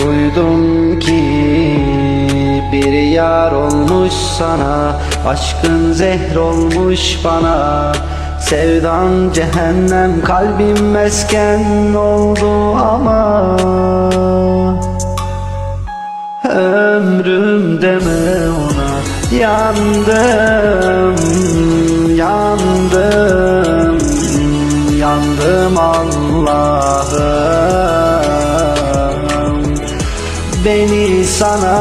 Duydum ki bir yar olmuş sana Aşkın zehr olmuş bana. Sevdan cehennem kalbim mesken oldu ama Ömrüm deme ona Yandım, Beni sana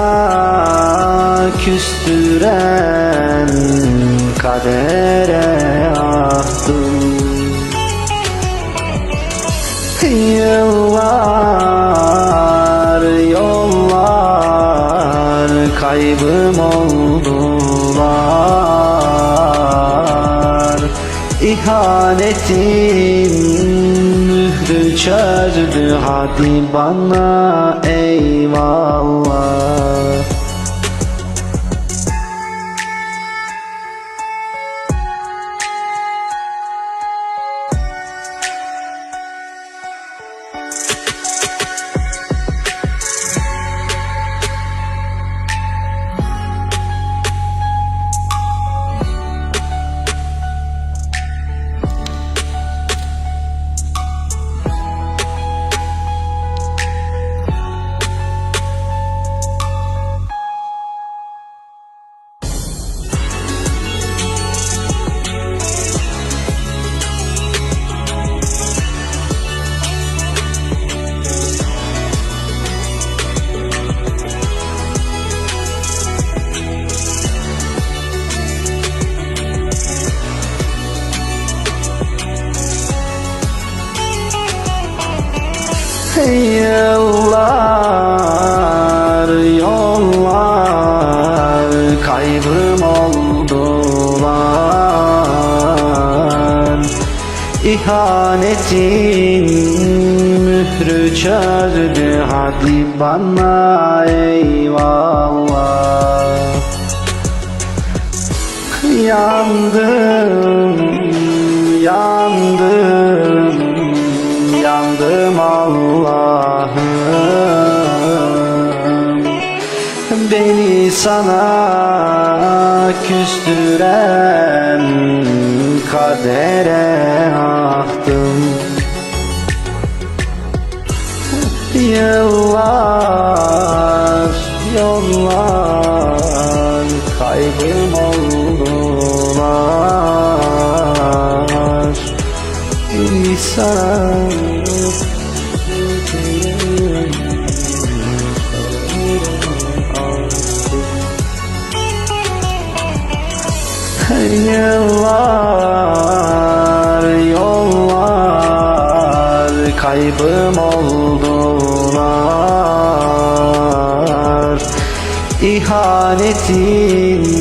küstüren kadere ahtım Yıllar, yollar kaybım oldular. İhanetin çözdü hadi bana eyvallah Yıllar, yollar kaybım oldular İhanetin mührü çözdü hadi bana eyvallah. Yandım, yandım, yandım Allah'ım. Beni sana küstüren kadere ahtım. Yıllar, yollar kaybım oldular Beni sana Yıllar, yollar kaybım oldular. İhanetin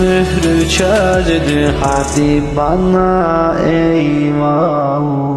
mührü çözdü hadi bana eyvallah